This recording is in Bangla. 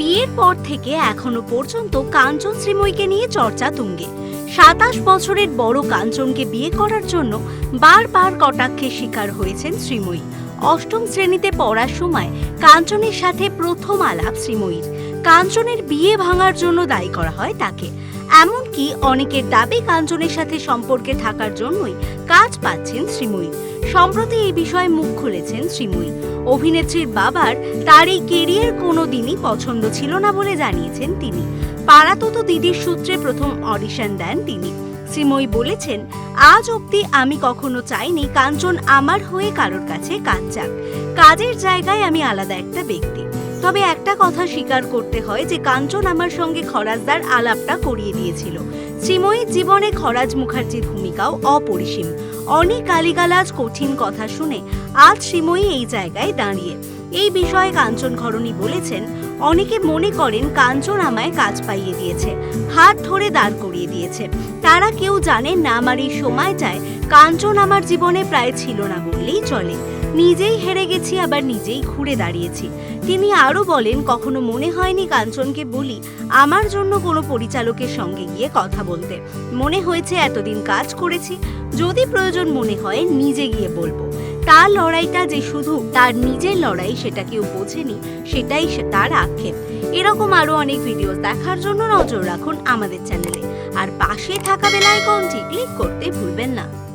বিয়ের পর থেকে এখনও পর্যন্ত কাঞ্চন শ্রীময়ীকে নিয়ে চর্চা তুঙ্গে। সাতাশ বছরের বড় কাঞ্চনকে বিয়ে করার জন্য বারবার কটাক্ষের শিকার হয়েছেন শ্রীময়ী। অষ্টম শ্রেণীতে পড়ার সময় কাঞ্চনের সাথে প্রথম আলাপ শ্রীময়ীর। কাঞ্চনের বিয়ে ভাঙার জন্য দায়ী করা হয় তাকে। এমনকি অনেকের দাবি কাঞ্চনের সাথে সম্পর্কে থাকার জন্যই কাজ পাচ্ছেন শ্রীময়ী। সম্প্রতি এই বিষয়ে মুখ খুলেছেন শ্রীময়ী। অভিনেত্রীর বাবার তার এই কেরিয়ার কোনো দিনই পছন্দ ছিল না বলে জানিয়েছেন তিনি। পাড়াতত দিদির সূত্রে প্রথম অডিশন দেন তিনি। শ্রীময়ী বলেছেন, আজ অবধি আমি কখনো চাইনি কাঞ্চন আমার হয়ে কারোর কাছে কাজ যাক। কাজের জায়গায় আমি আলাদা একটা ব্যক্তি। তবে একটা কথা স্বীকার করতে হয় যে কাঞ্চন আমার সঙ্গে খরাজদার আলাপটা করিয়ে দিয়েছিল। শ্রীময়ীর জীবনে খরাজ মুখার্জির ভূমিকাও অপরিসীম। অনেক গালিগালাজ, কঠিন কথা শুনে আজ শ্রীময়ী এই জায়গায় দাঁড়িয়ে। এই বিষয়ে কাঞ্চন ঘরণী বলেছেন, অনেকে মনে করেন কাঞ্চন আমায় কাজ পাইয়ে দিয়েছে, হাত ধরে দাঁড় করিয়ে দিয়েছে। তারা কেউ জানেন না আমার এই সময়টায় কাঞ্চন আমার জীবনে প্রায় ছিল না বললেই চলে। নিজেই হেরে গেছি, আবার নিজেই ঘুরে দাঁড়িয়েছি। তিনি আরও বলেন, কখনো মনে হয়নি কাঞ্চনকে বলি, আমার জন্য কোনো পরিচালকের সঙ্গে গিয়ে কথা বলতে। মনে হয়েছে এতদিন কাজ করেছি, যদি প্রয়োজন মনে হয় নিজে গিয়ে বলব। তার লড়াইটা যে শুধু তার নিজের লড়াই সেটা কেউ বোঝেনি, সেটাই তার আক্ষেপ। এরকম আরও অনেক ভিডিও দেখার জন্য নজর রাখুন আমাদের চ্যানেলে। আর পাশে থাকা বেল আইকনটি ক্লিক করতে ভুলবেন না।